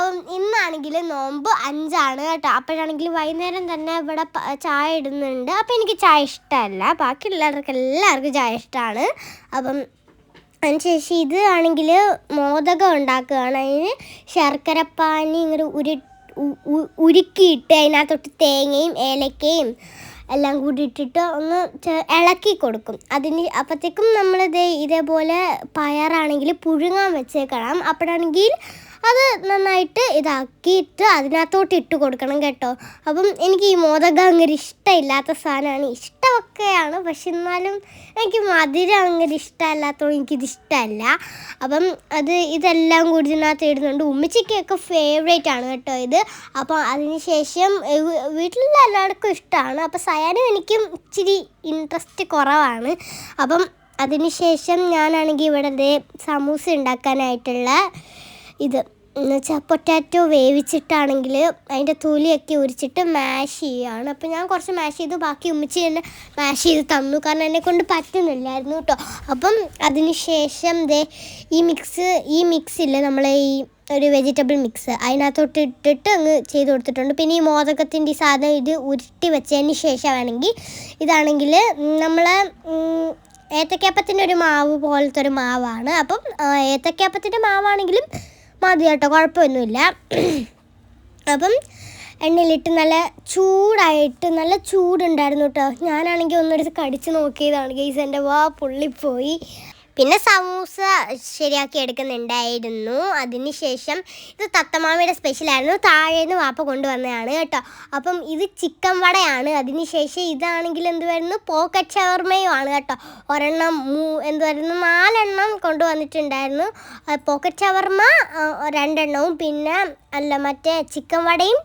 അപ്പം ഇന്നാണെങ്കിൽ നോമ്പ് അഞ്ചാണ് കേട്ടോ. അപ്പോഴാണെങ്കിൽ വൈകുന്നേരം തന്നെ ഇവിടെ ചായ ഇടുന്നുണ്ട്. അപ്പം എനിക്ക് ചായ ഇഷ്ടമല്ല. ബാക്കിയുള്ളവർക്ക് എല്ലാവർക്കും ചായ ഇഷ്ടമാണ്. അപ്പം അതിനുശേഷം ഇത് ആണെങ്കിൽ മോദകം ഉണ്ടാക്കുകയാണ്. അതിന് ശർക്കരപ്പാനി ഇങ്ങനെ ഉരു ഉരുക്കിയിട്ട് അതിനകത്തൊട്ട് തേങ്ങയും ഏലക്കയും എല്ലാം കൂടി ഇട്ടിട്ട് ഒന്ന് ഇളക്കി കൊടുക്കും. അതിന് അപ്പോഴത്തേക്കും നമ്മളിത് ഇതേപോലെ പയറാണെങ്കിൽ പുഴുങ്ങാൻ വെച്ചേക്കണം. അപ്പോഴാണെങ്കിൽ അത് നന്നായിട്ട് ഇതാക്കിയിട്ട് അതിനകത്തോട്ട് ഇട്ട് കൊടുക്കണം കേട്ടോ. അപ്പം എനിക്ക് ഈ മോദകം അങ്ങനെ ഇഷ്ടമില്ലാത്ത സാധനമാണ്. ഇഷ്ടമൊക്കെയാണ് പക്ഷെ എന്നാലും എനിക്ക് മധുരം അങ്ങനെ ഇഷ്ടമല്ലാത്തതുകൊണ്ട് എനിക്കിത് ഇഷ്ടമല്ല. അപ്പം അത് ഇതെല്ലാം കൂടി ഇതിനകത്ത് ഇടുന്നുണ്ട്. ഉമ്മച്ചിക്കൊക്കെ ഫേവറേറ്റ് ആണ് കേട്ടോ ഇത്. അപ്പം അതിനുശേഷം എല്ലാവർക്കും ഇഷ്ടമാണ്. അപ്പം സയാനും എനിക്കും ഇച്ചിരി ഇൻട്രസ്റ്റ് കുറവാണ്. അപ്പം അതിനുശേഷം ഞാനാണെങ്കിൽ ഇവിടെ സമൂസ ഉണ്ടാക്കാനായിട്ടുള്ള ഇത് എന്നുവെച്ചാൽ പൊട്ടാറ്റോ വേവിച്ചിട്ടാണെങ്കിൽ അതിന്റെ തൊലിയൊക്കെ ഉരിച്ചിട്ട് മാഷ് ചെയ്യുകയാണ്. അപ്പോൾ ഞാൻ കുറച്ച് മാഷ് ചെയ്തു. ബാക്കി ഉമ്മച്ചി തന്നെ മാഷ് ചെയ്ത് തന്നു. കാരണം എന്നെ കൊണ്ട് പറ്റുന്നില്ലായിരുന്നു കേട്ടോ. അപ്പം അതിന് ശേഷം ദേ ഈ മിക്സ് ഈ മിക്സ് ഇല്ല നമ്മളെ ഈ ഒരു വെജിറ്റബിൾ മിക്സ് അതിനകത്തോട്ട് ഇട്ടിട്ട് അങ്ങ് ചെയ്ത് കൊടുത്തിട്ടുണ്ട്. പിന്നെ ഈ മോദകത്തിന്റെ ഈ സാധനം ഇത് ഉരുട്ടി വെച്ചതിന് ശേഷം വേണമെങ്കിൽ ഇതാണെങ്കിൽ നമ്മൾ ഏത്തക്കാപ്പത്തിന്റെ ഒരു മാവ് പോലത്തെ ഒരു മാവാണ്. അപ്പം ഏത്തക്കാപ്പത്തിന്റെ മാവാണെങ്കിലും മതി കേട്ടോ കുഴപ്പമൊന്നുമില്ല. അപ്പം എണ്ണയിലിട്ട് നല്ല ചൂടായിട്ട് നല്ല ചൂടുണ്ടായിരുന്നു കേട്ടോ. ഞാനാണെങ്കിൽ ഒന്നെടുത്ത് കടിച്ച് നോക്കിയതാണ്. ഗെയ്സ് എന്റെ വാ പൊള്ളിപ്പോയി. പിന്നെ സമൂസ ശരിയാക്കി എടുക്കുന്നുണ്ടായിരുന്നു. അതിനുശേഷം ഇത് തത്തമാമയുടെ സ്പെഷ്യലായിരുന്നു താഴേന്ന് വാപ്പ കൊണ്ടുവന്നതാണ് കേട്ടോ. അപ്പം ഇത് ചിക്കൻ വടയാണ്. അതിനുശേഷം ഇതാണെങ്കിൽ എന്തുവായിരുന്നു? പോക്കറ്റ് ഷവർമയും ആണ് കേട്ടോ. ഒരെണ്ണം മൂ എന്തുവായിരുന്നു? നാലെണ്ണം കൊണ്ടുവന്നിട്ടുണ്ടായിരുന്നു. പോക്കറ്റ് ഷവർമ രണ്ടെണ്ണവും പിന്നെ അല്ല മറ്റേ ചിക്കൻ വടയും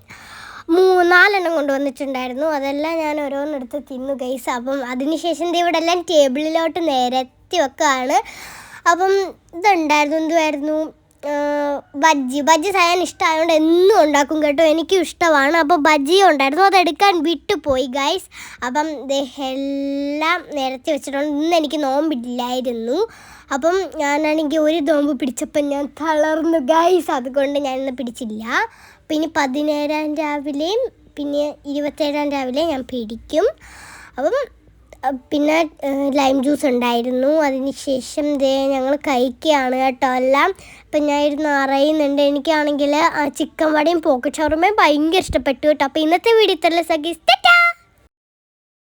മൂന്നാലെണ്ണം കൊണ്ടുവന്നിട്ടുണ്ടായിരുന്നു. അതെല്ലാം ഞാൻ ഓരോന്നെടുത്ത് തിന്നു ഗൈസ് അപ്പം അതിനുശേഷം ഇവിടെ എല്ലാം ടേബിളിലോട്ട് നിരത്തി വെക്കുകയാണ് അപ്പം ഇതുണ്ടായിരുന്നു. എന്തുമായിരുന്നു ബജ്ജി. ബജ്ജി സയാൻ ഇഷ്ടമായതുകൊണ്ട് എന്നും ഉണ്ടാക്കും കേട്ടോ. എനിക്കും ഇഷ്ടമാണ്. അപ്പോൾ ബജ്ജി ഉണ്ടായിരുന്നു. അതെടുക്കാൻ വിട്ടുപോയി ഗൈസ് അപ്പം എല്ലാം നിരത്തി വെച്ചിട്ടുണ്ട്. ഇന്ന് എനിക്ക് നോമ്പില്ലായിരുന്നു. അപ്പം ഞാനാണെങ്കിൽ ഒരു നോമ്പ് പിടിച്ചപ്പം ഞാൻ തളർന്നു ഗൈസ് അതുകൊണ്ട് ഞാൻ ഇന്ന് പിടിച്ചില്ല. പിന്നെ പതിനേഴാം രാവിലെയും പിന്നെ ഇരുപത്തേഴാം രാവിലെ ഞാൻ പിടിക്കും. അപ്പം പിന്നെ ലൈം ജ്യൂസ് ഉണ്ടായിരുന്നു. അതിന് ശേഷം ദേ ഞങ്ങൾ കഴിക്കുകയാണ് കേട്ടോ എല്ലാം. അപ്പം ഞാൻ ഇരുന്ന് അറിയുന്നുണ്ട് എനിക്കാണെങ്കിൽ ചിക്കൻ വടയും പോക്കറ്റ് ഷവർമയും ഭയങ്കര ഇഷ്ടപ്പെട്ടു കേട്ടോ. അപ്പോൾ ഇന്നത്തെ വീഡിയോ ഇത്രയുള്ള സഖീസ്